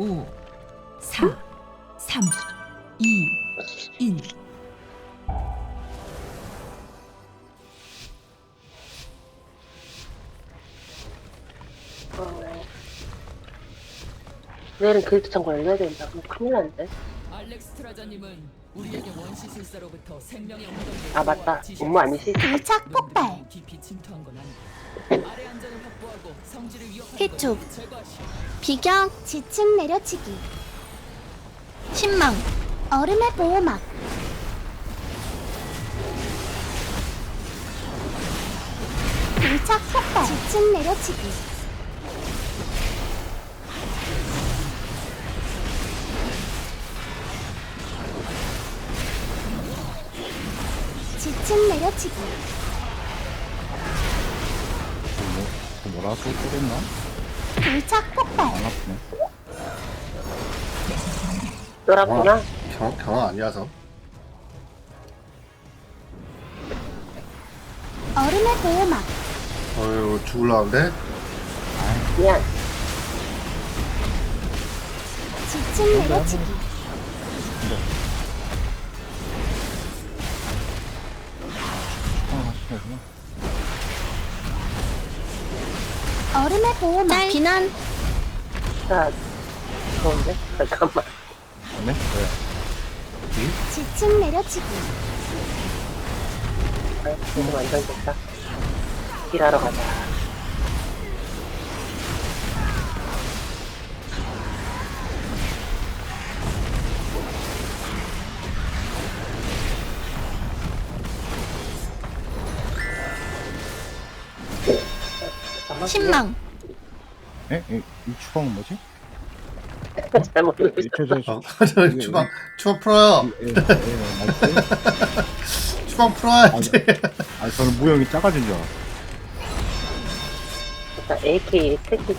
5, 4, 3, 2, 1. 어. 내일은 길드 창고 열려야 된다. 그럼 큰일 난데. 알렉스트라자님은 우리에게 원시 술사로부터 생명의 온도를 아, 맞다. 업무 아니시? 밀착 폭발 깊이 침투한 건 아니다. 아래 안전을 확보하고 성질을 위협하는 해촉. 것을 제거하시오. 비경 지층 내려치기 신망 얼음의 보호막 밀착 폭발 지층 내려치기 지층 내려치기 뭐, 그 뭐라고 소리했나? 밀착 폭발 안 아프네. 놀았구나. 경, 경화 아니라서 얼음의 보호막 어휴 죽을라는데 미안. 지층 내려치기 아, 얼음의 보호 막 비난 자, 좋은데? 잠깐만. 네? 네. 지층 내려치기 아, 지금 완전 좋다. 일하러 가자. 신망 에? 이, 이 추방은 뭐지? 잘못 이, 읽었어. 저, 저, 어, 저 주방 주방 풀어요 예, 예, 맞지? 주방 풀어야지 아니, 저는 무용이 작아진 줄 알았어. 일단 AK 택키지.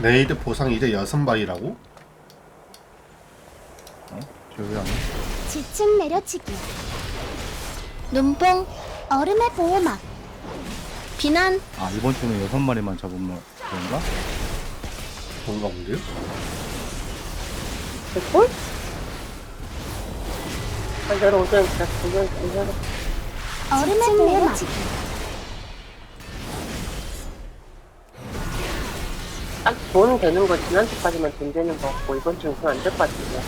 네이드 보상 이제 여섯 발이라고? 어? 저왜 안 해? 지층 내려치기 눈뽕 얼음의 보호막 비난 아, 이번 주는 여섯 마리만 잡으면 그런가? 뭔가 본데요? 반대로 오전, 자, 오전, 오전. 얼음의 보호막 딱 돈 되는 거 지난주까지만 돈 되는 거 같고 이번 주는 그건 안될 것 같은데.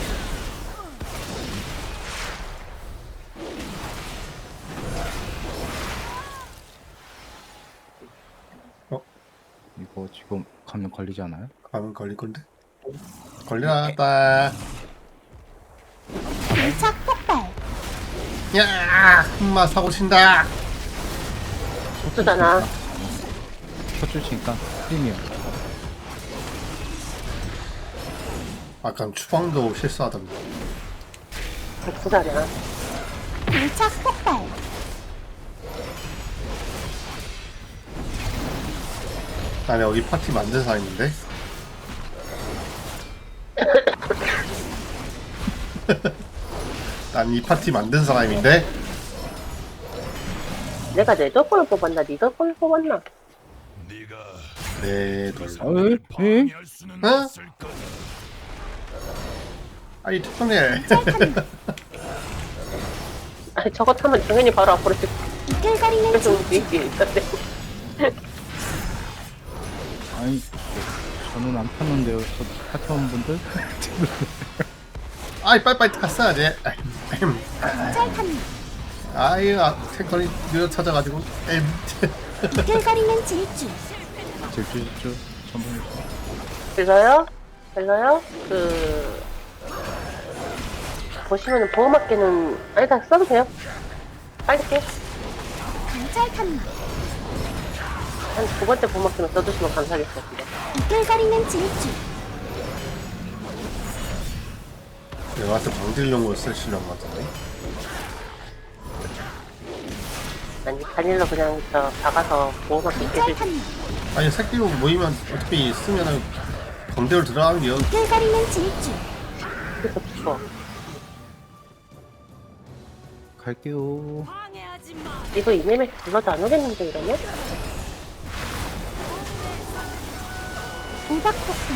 이거 지금 가면 걸리지 않아요? 가면 걸릴 건데 걸려놨다 밀착 폭발 야 흠마 사고 친다 쓰잖아. 첫 주시니까 프리미엄. 아까 추방도 실수하던데 백수잖아. 밀착 폭발 난 여기 파티 만든 사람인데 난 이 파티 만든 사람인데 내가 내 덕분을 뽑았나, 네 덕분을 뽑았나? 네 돌. 에? 에? 어? 아이 특성해 아니, 저거 타면 당연히 바로 앞으로 쭉지 움직이기 있던데. 아니, 저는 안 탔는데요. 저 파티원분들? 아이 빨리빨리 탔어야지 아이 아, 탱커이 느려 찾아가지고 엠 이끌거리는 질주 질주질주 전부 들려요? 들려요? 그, 보시면은 보호막개는, 아니, 다 써도 돼요. 빨리 깨. 강짤탄 한 두 번째 보호막개는 써주시면 감사하겠어요. 근데. 이끌거리는 질주 내가 봤을 때 방질용으로 쓰시려는 것 같은데 아니, 단일로 그냥 저 박아서 보호막개 깨줄 짤탄 아니 새끼로 모이면 어차피 쓰면은 범대로 들어가는 게 연- 이끌거리는 질주 그래서 죽어. 갈게요. 이거 이메일 불러도 안 오겠는데, 이러면? 우박폭탄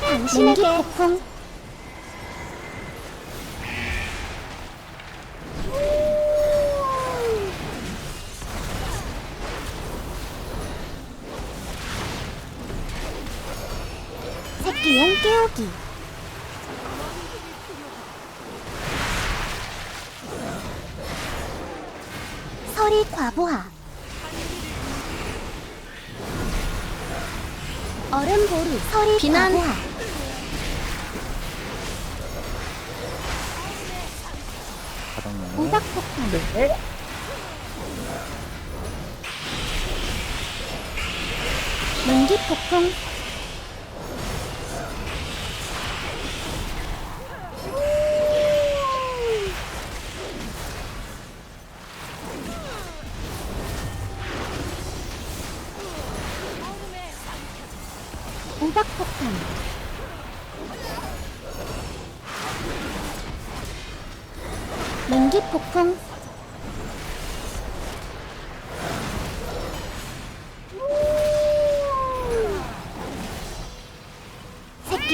당신에게 폭풍? 새끼용 깨우기 서리 과부하. 얼음 보루 서리 비난. 과부하. 바닥 우박 폭탄. 네? 연기 폭풍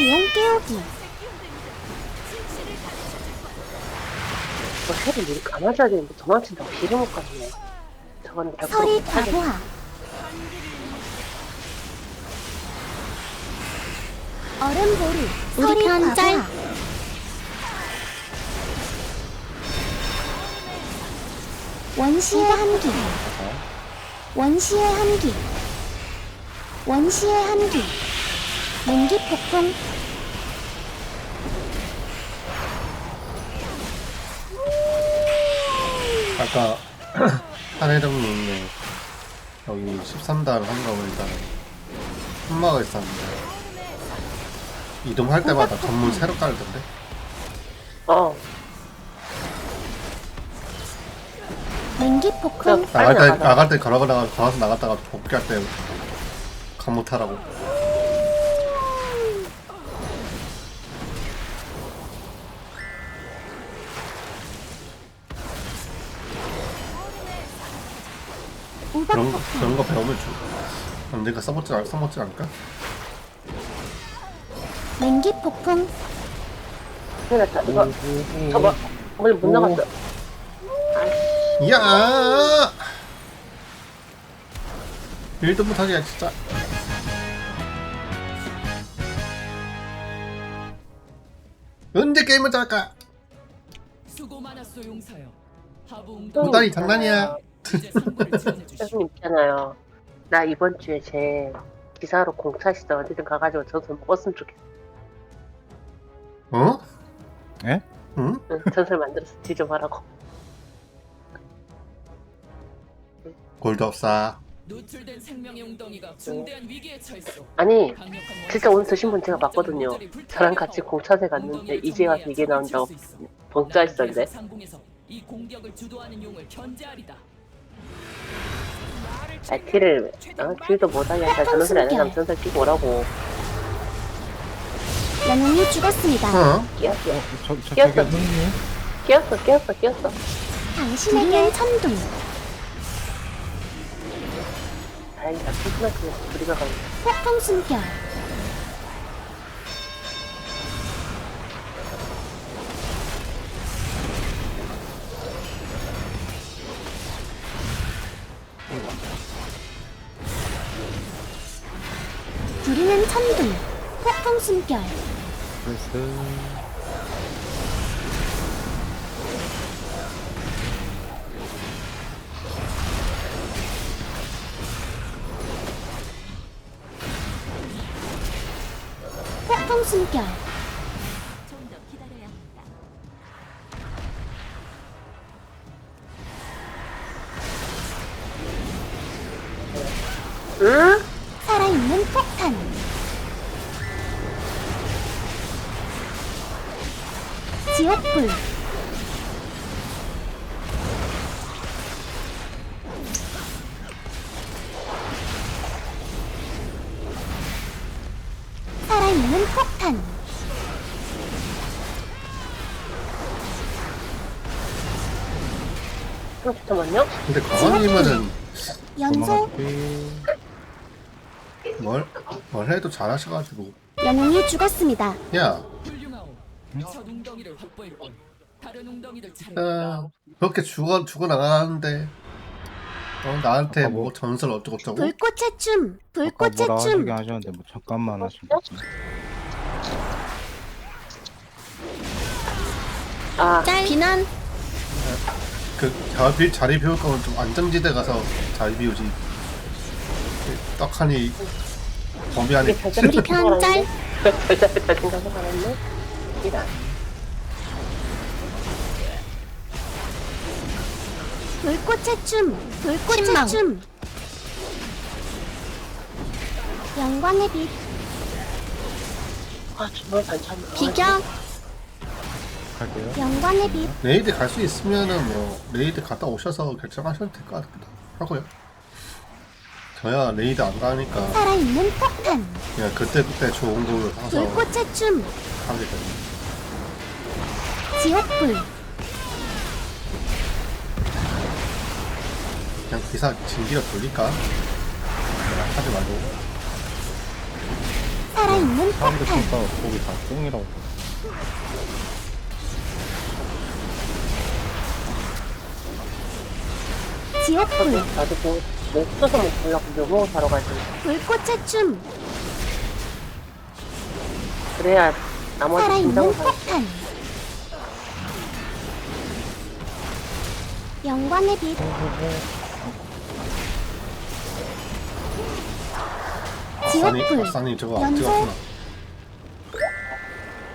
새끼용 깨우기 뭐 새를 미리 감아줘야 되는데 도망친다고 기를 못 갔네. 저건 벽으로 서리. 과부하 얼음 보루 서리 과부하 원시의 한기. 원시의 한기. 원시의 한기. 몽기 폭풍 아까 한혜정님네 여기 13달 한가고 일단 흠마가 있었는데 이동할 때마다 건물 새로 깔던데 어. 몽기 폭풍 나갈 때. 나갈 때 걸어가다가 걸어서 나갔다가 복귀할 때 감못하라고 그런 거 배우면 좀 언젠가 써먹지 않 써먹지 않을까? 몽기 폭풍 큰일 났다. 이거, 저거, 못 나갔어. 이야 일도 못하게 진짜 언제 게임을 잘까? 수고 많았소 용사여. 또 웅덩이 무단이 장난이야 선생님 있잖아요. 나 이번 주에 제 기사로 공차 시장 어디든 가가지고 전설 먹었으면 좋겠어. 어? 에? 응? 응, 전설 만들어서 뒤져봐라고. 골드 없사 노출된 생명의 웅덩이가 중대한 위기에 처했소. 아니, 강력한 진짜 오늘 드신 분 제가 봤거든요. 저랑 같이 공차세 갔는데 이제 와서 이게 나온다고 상공에서 이 공격을 주도하는 용을 견제하리다. 아, 딜을, 어, 딜도 못하게 하니까 전설 안 해서 전설 끼고 오라고. 영웅이 죽었습니다 어? 끼었어, 저, 저, 끼었어. 형님 끼었어, 끼었어, 끼었어. 당신에게 천둥 다행이다. 크리스마스에 둘이가 가고. 폭풍 숨결 부리는 천둥 폭풍 숨결. 그래서 폭풍 숨결 잠깐만요. 근데 연소 도망가기. 뭘, 뭘 해도 잘하셔가지고. 영웅이 죽었습니다. 야. 어, 그렇게 죽어, 죽어 나가는데. 어, 나한테 뭐 전설 어쩌고 저쩌고. 불꽃의 춤, 아까 불꽃의 뭐라 춤. 하시긴 하셨는데 뭐 잠깐만 하신 거지. 아, 짤 비난 그 자리, 자리 비울 거면 좀 안정지대 가서 자리 비우지. 떡하니 범위 안에 이게 우리 편 짤. 잘 잡혔다 생각을 안 했네. 이라. 불꽃의 춤, 불꽃의 춤. 영광의 빛, 아, 정말 반찬. 비경, 갈게요. 영광의 빛, 레이드 갈 수 있으면은 뭐 레이드 갔다 오셔서 결정하셔도 될 것 같기도 하고요. 저야 레이드 안 가니까 살아있는 폭탄, 그냥 그때 그때 좋은 걸 사서 불꽃의 춤, 하게 됩니다. 지옥불, 그냥 기사 진기가 돌릴까? 하지 말고 살아있는 사람들 폭탄, 보니까 거기 다 똥이라고. 지옥불, 나도 뭐, 못 써서 못 보려고 묘목 사러 가지. 불꽃의 춤, 그래야 나머지 살아있는 폭탄. 영광의 빛, 지옥불, 박사님 저거 안. 찍었구나.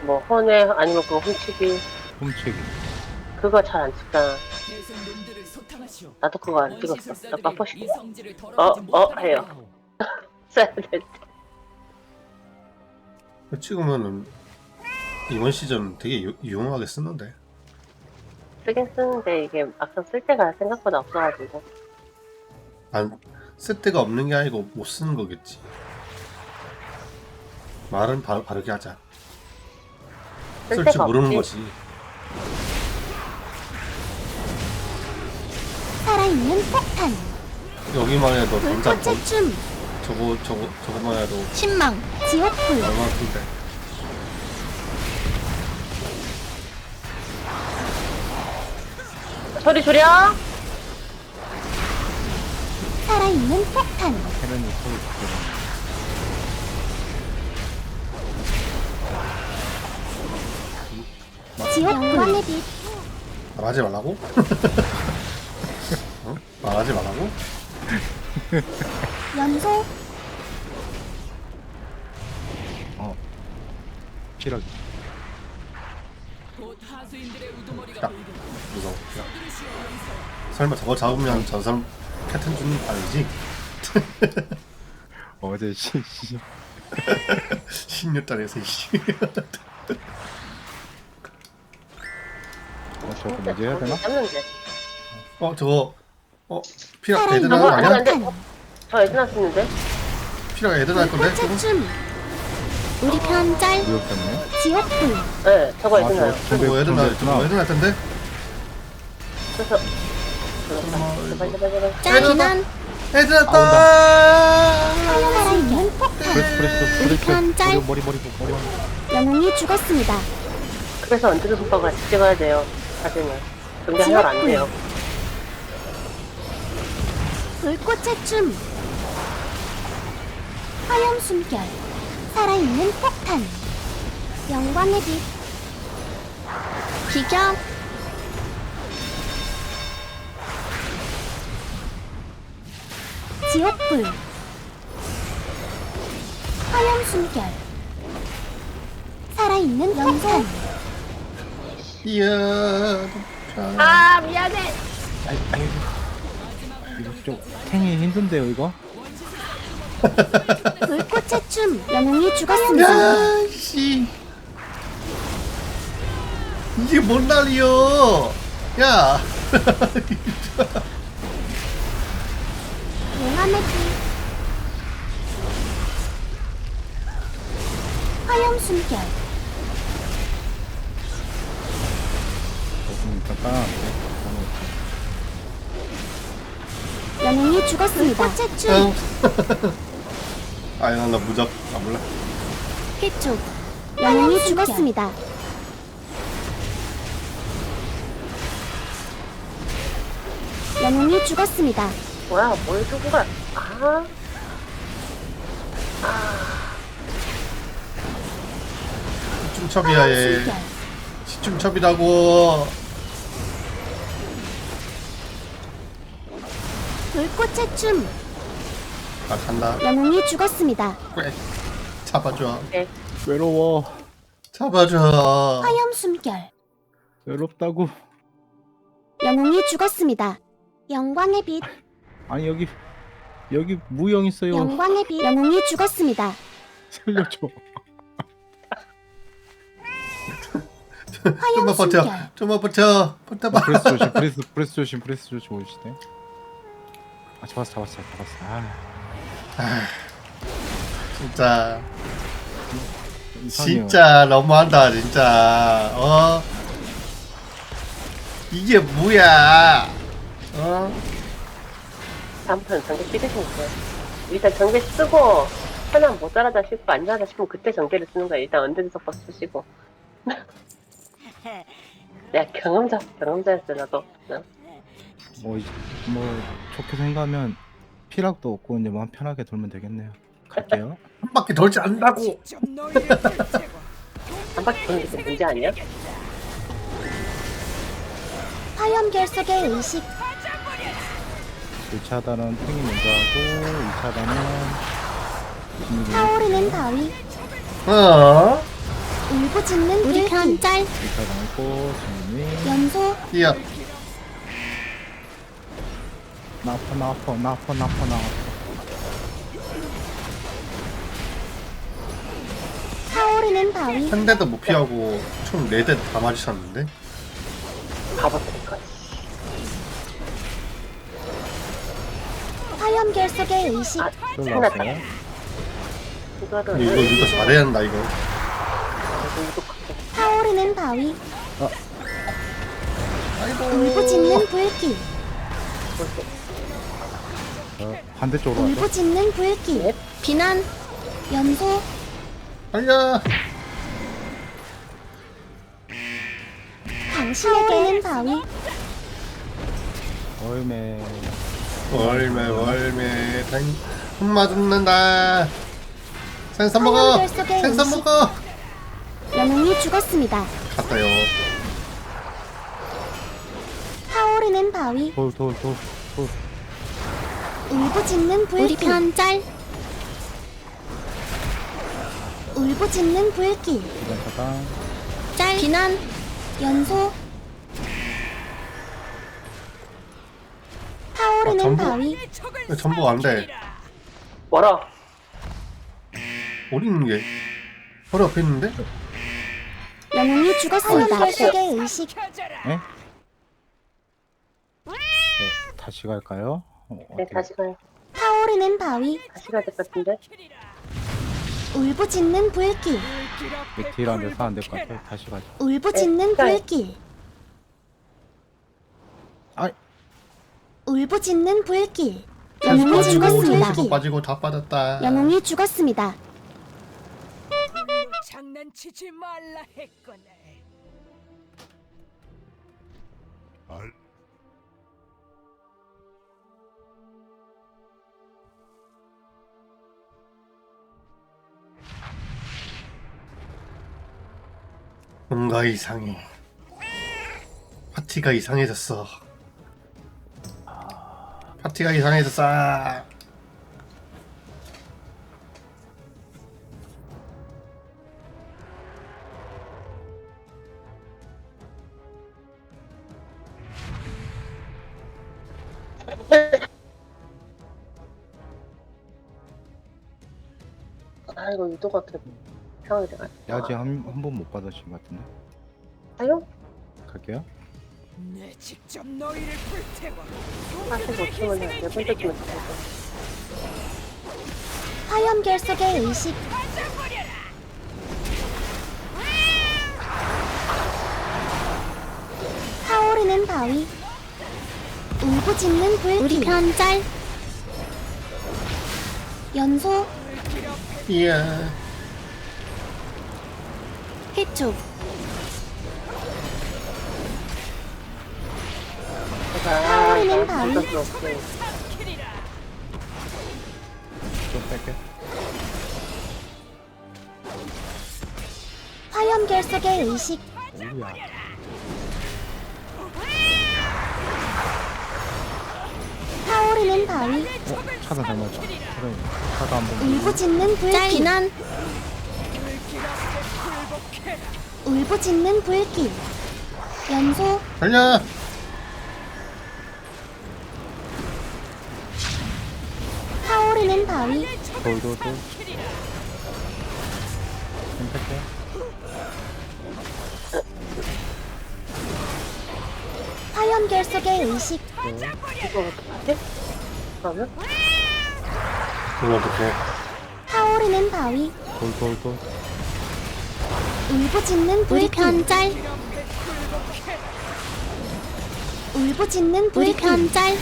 뭐, 헌에 아니면 그거 훔치기. 훔치기. 그거 잘 안 찍잖아. 나도 그거 안 찍었어. 나이 성질을 어, 어, 해요. 써야 될 때. 찍으면은 이번 시즌 되게 유, 유용하게 쓰는데 쓰긴 쓰는데 이게 막상 쓸 때가 생각보다 없어가지고. 안 쓸 데가 없는 게 아니고 못 쓰는 거겠지. 말은 바, 바르게 하자. 쓸 쓸 줄 데가 모르는 없지. 거지. 살아있는 폭탄, 여기만 해도 당장 돈, 불꽃의 춤, 저거 저거 저거만 해도 신망, 지옥불, 얼마나 큰데. 소리 줄여! 살아있는 폭탄, 해면이 소리 듣고. 지옥불, 빛, 말하지 말라고? 어? 말하지 말라고? 연소, 어. 피라기. 곧 하수인들의 우두머리가. 무서워. 야. 설마 저거 잡으면 저 사람 패턴 주는 거 아니지? 어제 시, 시. 16달에서 씨. 어, 저거 뭐지 해야 되나? 잡는데. 어 저거 어 피라 애들 거 아니야? 저 애들 쓰는데? 피라가 애들 날 건데? 저거? 우리 편 짤, 무역 때문에. 지옥불, 네, 저거 아, 나요. 저- 저거 애들 날 저거 애들 날 텐데? 그래서. 제발, 제발, 제발. 짤 비난, 애들 났다! 살아있는 폭탄, 프레스 프레스 우리 프레스. 편 짤. 머리 머리 머리. 영웅이 죽었습니다. 그래서 언제든 손바닥 같이 찍어야 돼요. 사진은. 근데 하나가 안 돼요. 불꽃의 춤, 화염 숨결, 살아있는 폭탄, 영광의 빛, 비경, 지옥불, 화염 숨결, 살아있는 폭탄, 이야 아, 미안해! 아이 아이. 이거 좀 탱이 힘든데요 이거? 불꽃의 춤, 영웅이 죽었습니다. 야씨. 이게 뭔 난리여? 야. 용암의 빛 화염 숨결. 조금 일단 영웅이 죽었습니다. 춤 응. 아야 나 무적 아 몰라 피촉 영웅이 죽었습니다. 영웅이 죽었습니다. 뭐야, 뭘 두고 가? 아, 집중첩이야 얘 숨결 집중첩이라고 불꽃의 춤 나 간다 영웅이 죽었습니다. 꽤 잡아줘 네. 외로워. 잡아줘 화염 숨결 외롭다고. 영웅이 죽었습니다. 영광의 빛 아니 여기 여기 무영 있어요. 영광의 빛 영웅이 죽었습니다. 살려줘. 화염 좀만 버텨 좀만 버텨 버텨봐 브레스 조심. 브레스 브레스 조심. 브레스 조심 오시네. 아 잡았어 잡았어 잡았어. 아 진짜 이상해요. 진짜 너무한다 진짜 어 이게 뭐야 어 다음판 전개 찍으시면 돼요. 일단 전개 쓰고, 하나 모자라다 싶고, 안 잘하다 싶으면 그때 전개를 쓰는 거야. 일단 언제든 섞어 쓰시고. 야, 경험자, 경험자였어, 나도. 어? 뭐, 이제 뭐 좋게 생각하면 피락도 없고 이제 마음 편하게 돌면 되겠네요. 갈게요. 한 바퀴 돌지 않는다고. 직접 너희를 불태워. 한 바퀴 도는 게 문제 아니야? 화염 결속의 의식. 1차단은 탱이 먼저 하고 2차단은 진입이 타오르는 바위. 어? 울부짖는 우리 편짤. 1차단 있고 진입이 연소 뛰어 나 아파 나 아파 나 아파 나 아파 나 아파. 타오르는 바위. 한 대도 못 피하고 총네대다 맞으셨는데? 거야. 화염 결속의 의식. 아. 나왔어요? 이거를, 이거 이거 잘해야 한다 이거. 타오르는 바위. 아이고 울부짖는 불길 저 반대쪽으로 와서 울부짖는 불길 네. 비난. 연소 달려 당신에게는 바위 얼매. 월매 월매. 단 흠마 죽는다. 생선 먹어. 생선 음식. 먹어. 영웅이 죽었습니다. 갔어요. 타오르는 바위. 돌돌돌돌 울부짖는 불길. 우리 편 짤. 울부짖는 불길. 2번 차단 짤. 비난. 연소. 타오르는 아, 전부- 바위. 왜 전부 안돼? 멀어. 어디 있는 게? 바로 앞에 있는데? 영웅이 죽었습니다. 아, 속의 의식. 에? 어, 다시 갈까요? 어, 네, 다시 가요. 타오르는 바위. 다시 가야 될 것 같은데. 울부짖는 불길. 내딜안 돼서 안 될 것 같아. 다시 가자. 울부짖는 네, 불길. 아이. 울부짖는 불길. 영웅이 빠지고 죽었습니다. 빠지고 다 빠졌다. 영웅이 죽었습니다. 장난치지 말라 했거늘. 뭔가 이상해. 파티가 이상해졌어. 파티가 이상해졌어. 아, 이거 유도가 어 떻게 상황이 돼가. 야지 한 한 번 못 받으신 것 같은데? 아유, 갈게요. 내 직접 너희를 불태워. 사실 못 치면 네 번째 치면 되고. 화염 결속의 의식. 타오르는 바위. 울부짖는 불길 우리 편짤. 연소. 이야. 해촉 타오르는 바위. 좀 뺄게. 화염 결속의 의식 오야. 타오르는 바위 어? 차단 잘못했다. 차단, 차단 한 번. 울부짖는 불길 비난 울부짖는 불길 연소 달려. 타오르는 바위 돌돌돌. 좀 뺄게. 화염 결속의 의식? 그럼 어떡해. 타오르는 바위 돌돌돌. 울부짖는 불길 편짤 울부짖는 불길 편짤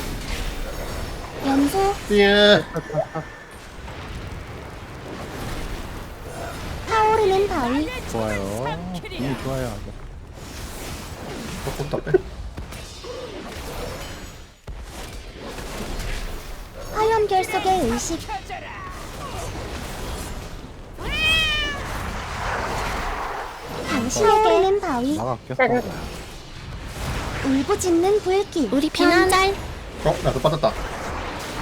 연소 이야. 타오르는 바위 좋아요. 이미 좋아요. 조금 더 빼. 화염 결속의 의식 당신에게는 바위 꼈어. 때려. 울부짖는 불길 우리 편짤 어, 나도 빠졌다.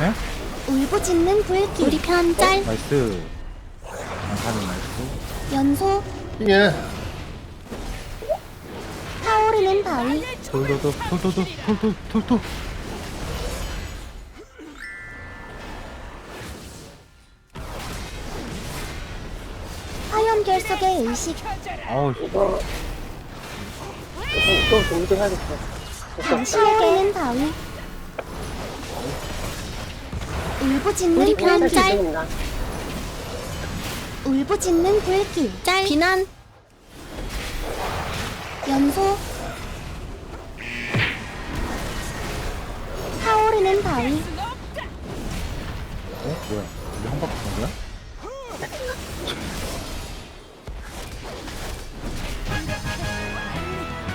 예? 울부짖는 불길 우리 편짤 나이스. 안 가는 나이스. 연소 이야. 타오르는 바위 돌돌돌. 돌돌돌. 돌돌. 돌돌. 화염 결속의 의식 아우, 씨. 좀 하겠어. 당신에게는 바위 울부짖는 편짤. 울부짖는 불길 짤 비난 연소 타오르는 바위 어? 뭐야? 이게 한 바퀴 간 거야?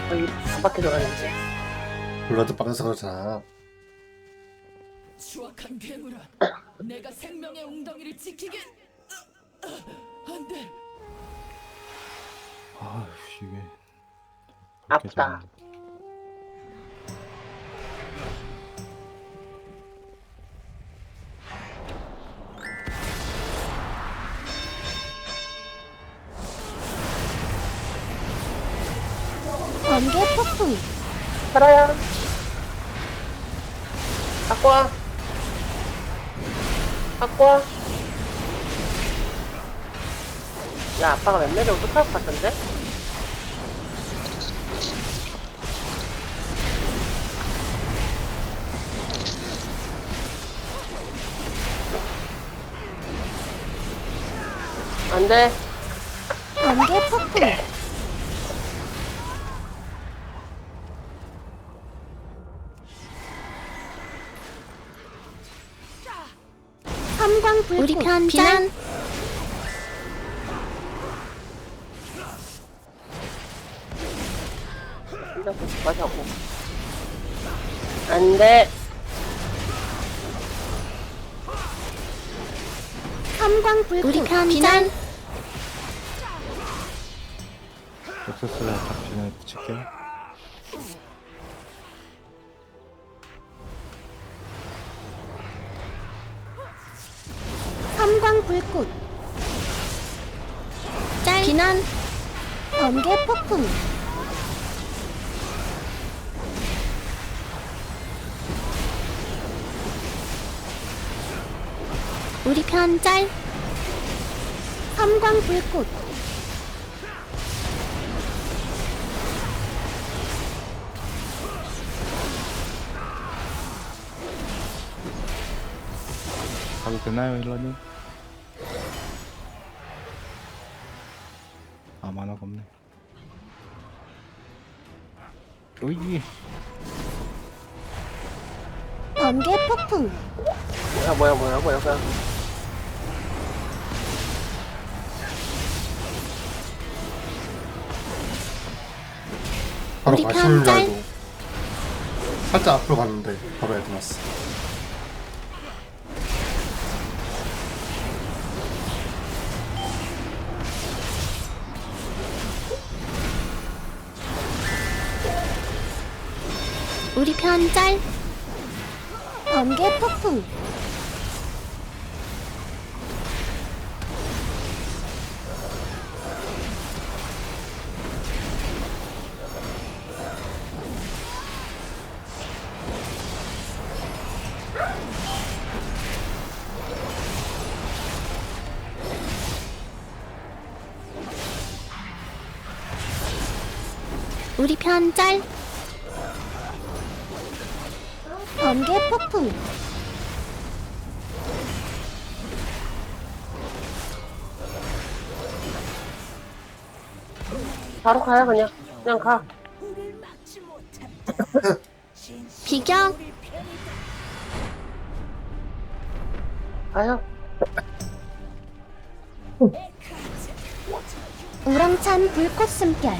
거의 반바퀴 돌았는데. 블러드 빠져서 그렇잖아. 추악한 괴물아. 내가 생명의 웅덩이를 지키긴 안돼. 아, 이게. 아프다. 번개 폭풍 살아야. 갖고 와. 갖고 와. 야, 아빠가 몇 매를 쫓아올 것 같던데? 안 돼. 번개 폭풍 우리 가자고. 안 돼. 삼광 불꽃 우리 편짤 엑세스 폭풍. 우리 편짤. 삼광 불꽃. 가도 되나요, 힐러님? 오이 번개 폭풍. 뭐야 뭐야 뭐야 뭐야 뭐야. 바로 가시는 줄 알고 살짝 앞으로 갔는데 바로 애드 났어 우리 편 짤. 번개 폭풍. 우리 편 짤. 바로 가요 그냥 그냥 가 비경. 가요 우렁찬 불꽃 숨결.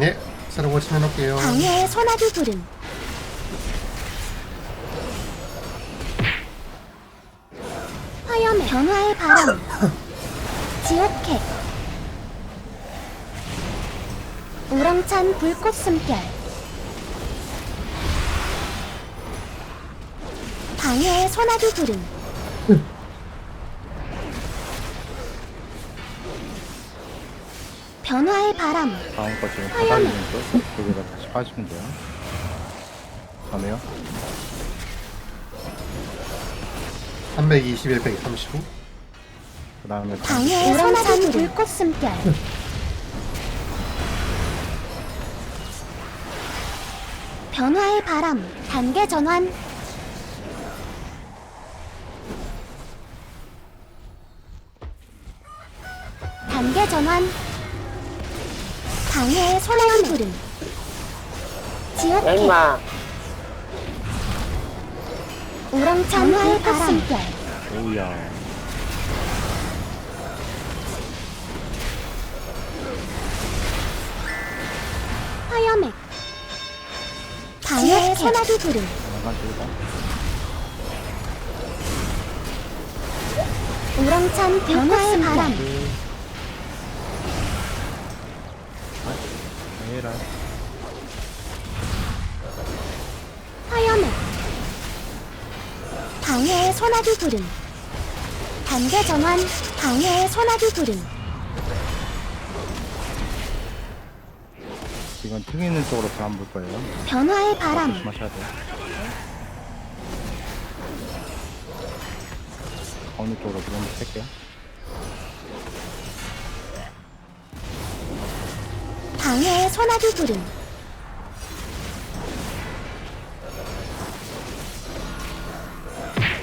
네 새로 고치면 올게요 방해의 소나기 구름. 화염의 변화의 바람. 우렁찬 불꽃 숨결. 방해의 소나기 구름. 변화의 바람. 다음 거 지금 쪽 여기다 다시 빠지면 돼요. 다음에요. 321, 135 그 다음에 방해의 소나기 불꽃 숨결. 변화의 바람, 단계 전환. 단계 전환. 방해의 구름. 야 지옥해. 임마 우렁찬 불꽃 숨결. 오우야. 화염액. 소나기 구름. 하나만 들다. 우렁찬 변화의 바람. 에라. 화염액 방해의 소나기 구름 단계 전환 방해의 소나기 구름 이건 등 있는 쪽으로 바람 불 거예요. 변화의 바람 조심하셔야 돼요. 어느 쪽으로 그럼 뺄게요. 방해의 소나기 구름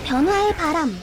변화의 바람